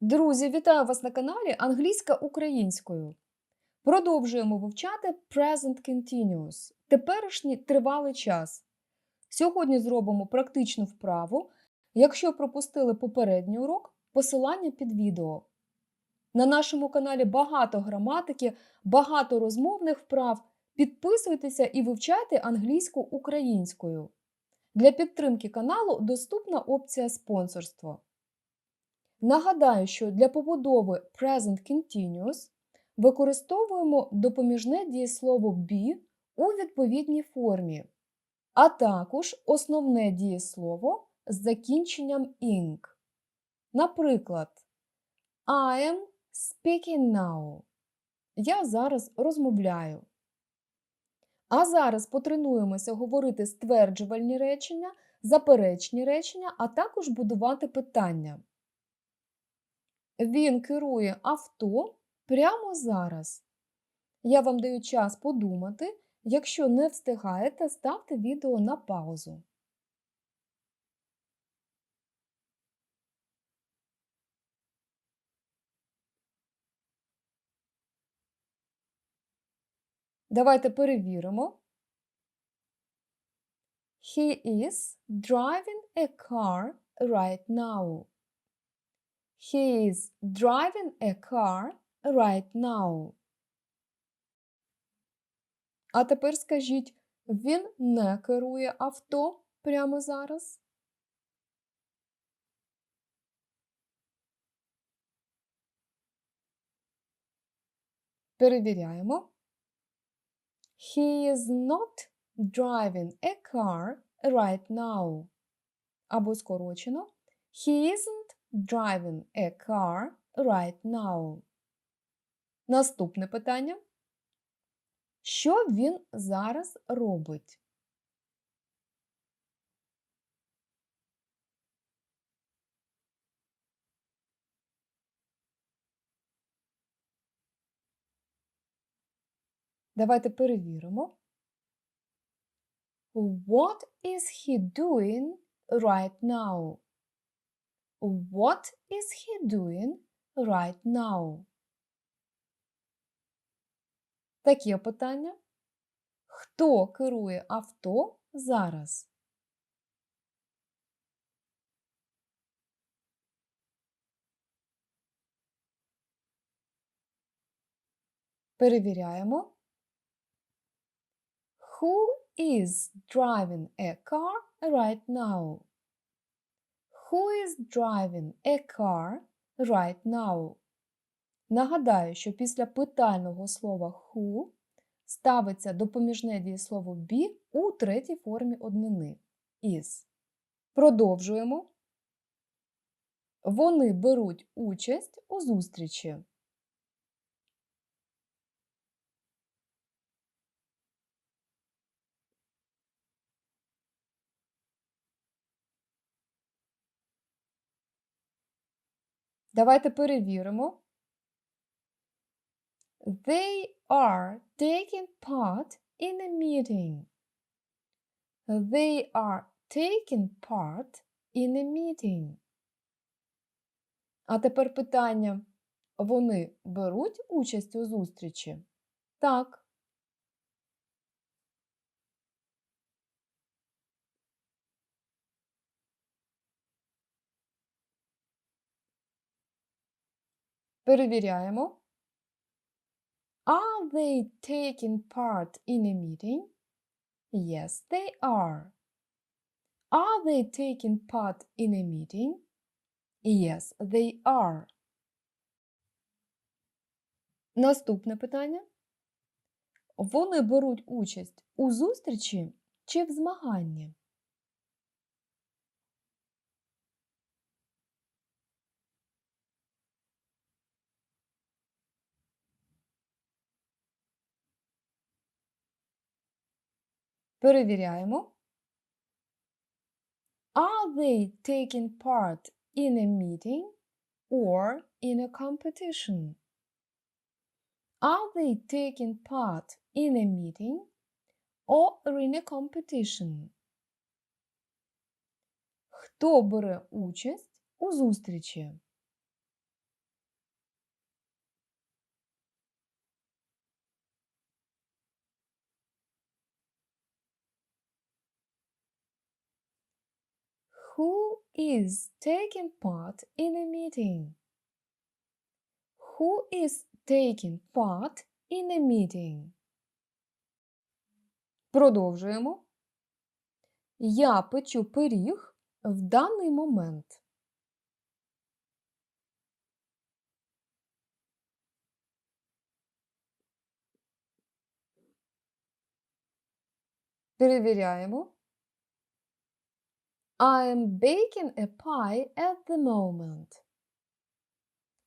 Друзі, вітаю вас на каналі Англійська українською. Продовжуємо вивчати Present Continuous – теперішній тривалий час. Сьогодні зробимо практичну вправу. Якщо пропустили попередній урок, посилання під відео. На нашому каналі багато граматики, багато розмовних вправ. Підписуйтеся і вивчайте англійську українською. Для підтримки каналу доступна опція спонсорство. Нагадаю, що для побудови Present Continuous використовуємо допоміжне дієслово be у відповідній формі, а також основне дієслово з закінченням ing. Наприклад, I am speaking now. Я зараз розмовляю. А зараз потренуємося говорити стверджувальні речення, заперечні речення, а також будувати питання. Він керує авто прямо зараз. Я вам даю час подумати. Якщо не встигаєте, ставте відео на паузу. Давайте перевіримо. He is driving a car right now. He is driving a car right now. А тепер скажіть, він не керує авто прямо зараз? Перевіряємо. He is not driving a car right now. Або скорочено. He isn't driving a car right now. Наступне питання. Що він зараз робить? Давайте перевіримо. What is he doing right now? What is he doing right now? Таке питання. Хто керує авто зараз? Перевіряємо. Who is driving a car right now? Who is driving a car right now? Нагадаю, що після питального слова who ставиться допоміжне дієслово be у третій формі однини is. Продовжуємо. Вони беруть участь у зустрічі. Давайте перевіримо. They are taking part in a meeting. They are taking part in a meeting. А тепер питання. Вони беруть участь у зустрічі? Так. Перевіряємо. Are they taking part in a meeting? Yes, they are. Are they taking part in a meeting? Yes, they are. Наступне питання. Вони беруть участь у зустрічі чи в змаганні? Перевіряємо. Are they taking part in a meeting or in a competition? Are they taking part in a meeting or in a competition? Хто бере участь у зустрічі? Who is taking part in a meeting? Who is taking part in a meeting? Продовжуємо. Я печу пиріг в даний момент. Перевіряємо. I am baking a pie at the moment.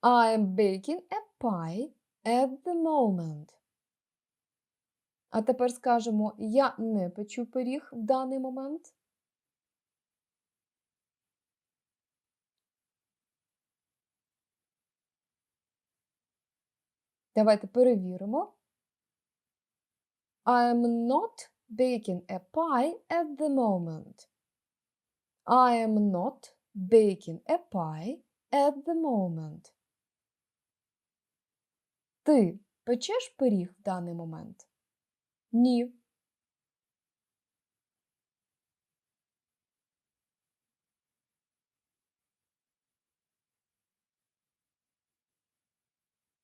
I am baking a pie at the moment. А тепер скажемо я не печу пиріг в даний момент. Давайте перевіримо. I am not baking a pie at the moment. I am not baking a pie at the moment. Ти печеш пиріг в даний момент? Ні.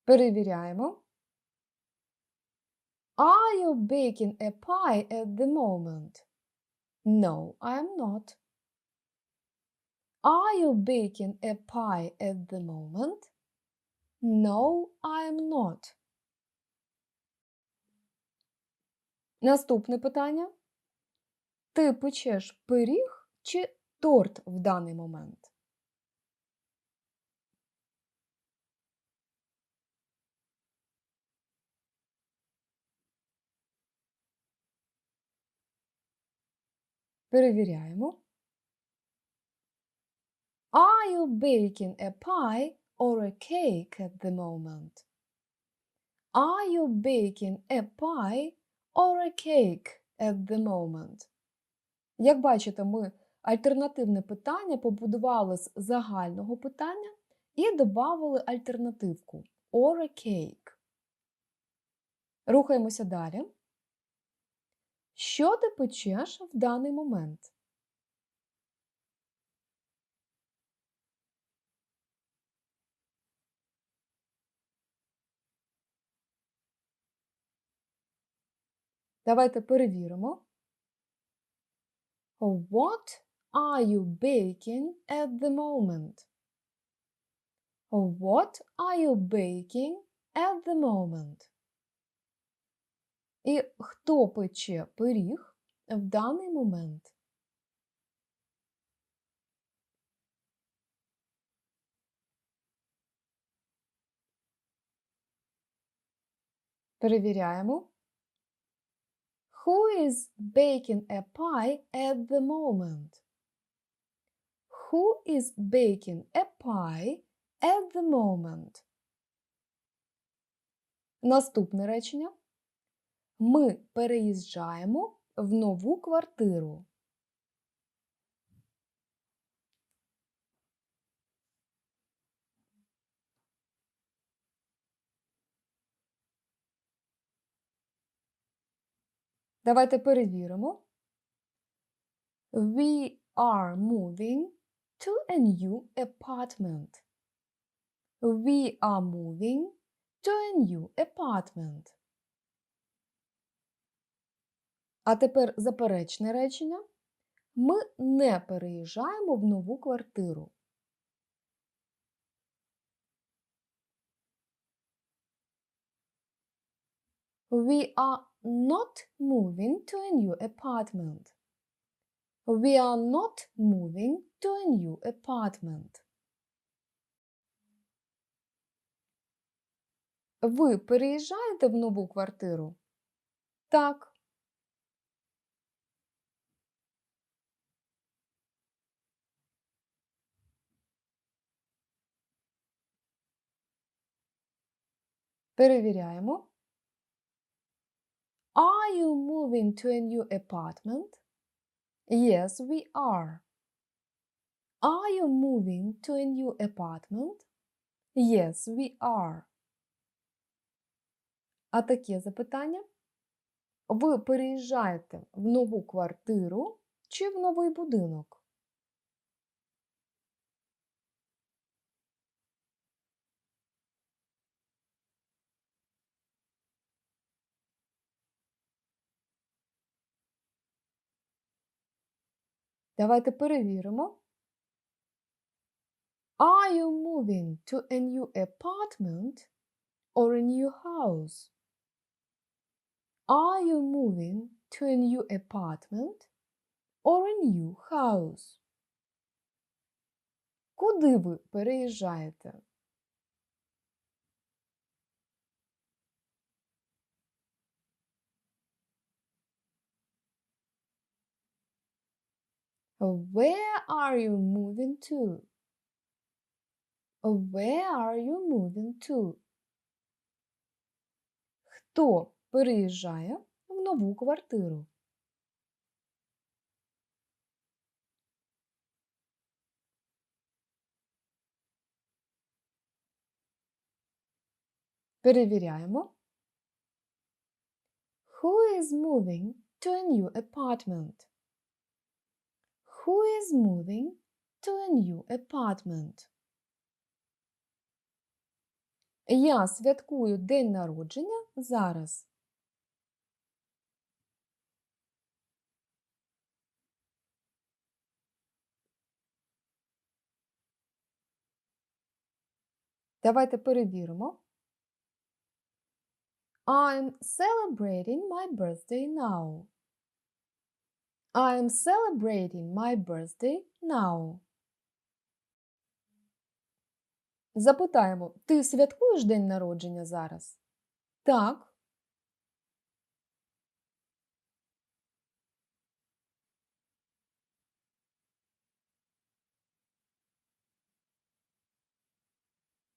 Перевіряємо. Are you baking a pie at the moment? No, I am not. Are you baking a pie at the moment? No, I am not. Наступне питання. Ти печеш пиріг чи торт в даний момент? Перевіряємо. Are you baking a pie or a cake at the moment? Are you baking a pie or a cake at the moment? Як бачите, ми альтернативне питання побудували з загального питання і додали альтернативку or a cake. Рухаємося далі. Що ти печеш в даний момент? Давайте перевіримо. What are you baking at the moment? What are you baking at the moment? І хто пече пиріг в даний момент? Перевіряємо. Who is baking a pie at the moment? Who is baking a pie at the moment? Наступне речення. Ми переїжджаємо в нову квартиру. Давайте перевіримо. We are moving to a new apartment. We are moving to a new apartment. А тепер заперечне речення. Ми не переїжджаємо в нову квартиру. We are not moving to a new apartment. We are not moving to a new apartment. Ви переїжджаєте в нову квартиру? Так. Перевіряємо. Are you moving to a new apartment? Yes, we are. Are you moving to a new apartment? Yes, we are. А таке запитання? Ви переїжджаєте в нову квартиру чи в новий будинок? Давайте перевіримо. Are you moving to a new apartment or a new house? Are you moving to a new apartment or a new house? Куди ви переїжджаєте? Where are you moving to? Where are you moving to? Хто переїжджає в нову квартиру? Перевіряємо. Who is moving to a new apartment? Who is moving to a new apartment? Я святкую день народження зараз. Давайте перевіримо. I'm celebrating my birthday now. I'm celebrating my birthday now. Запитаємо, ти святкуєш день народження зараз? Так.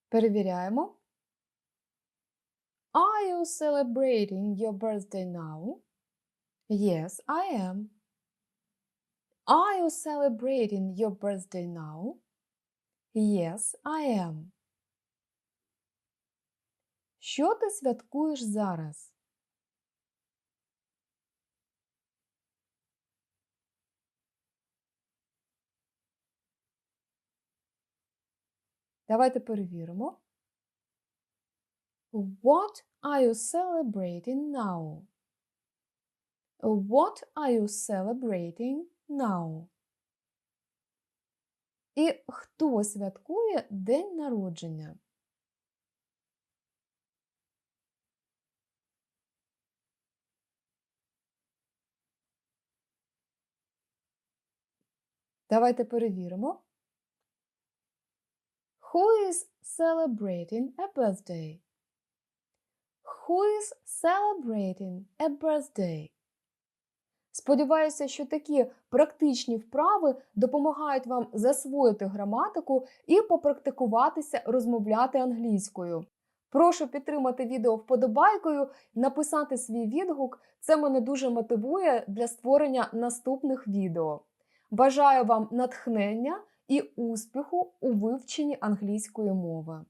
Перевіряємо. Are you celebrating your birthday now? Yes, I am. Are you celebrating your birthday now? Yes, I am. Що ти святкуєш зараз? Давайте перевіримо. What are you celebrating now? What are you celebrating now? І хто святкує день народження? Давайте перевіримо. Who is celebrating a birthday? Who is celebrating a birthday? Сподіваюся, що такі практичні вправи допомагають вам засвоїти граматику і попрактикуватися розмовляти англійською. Прошу підтримати відео вподобайкою, написати свій відгук. Це мене дуже мотивує для створення наступних відео. Бажаю вам натхнення і успіху у вивченні англійської мови.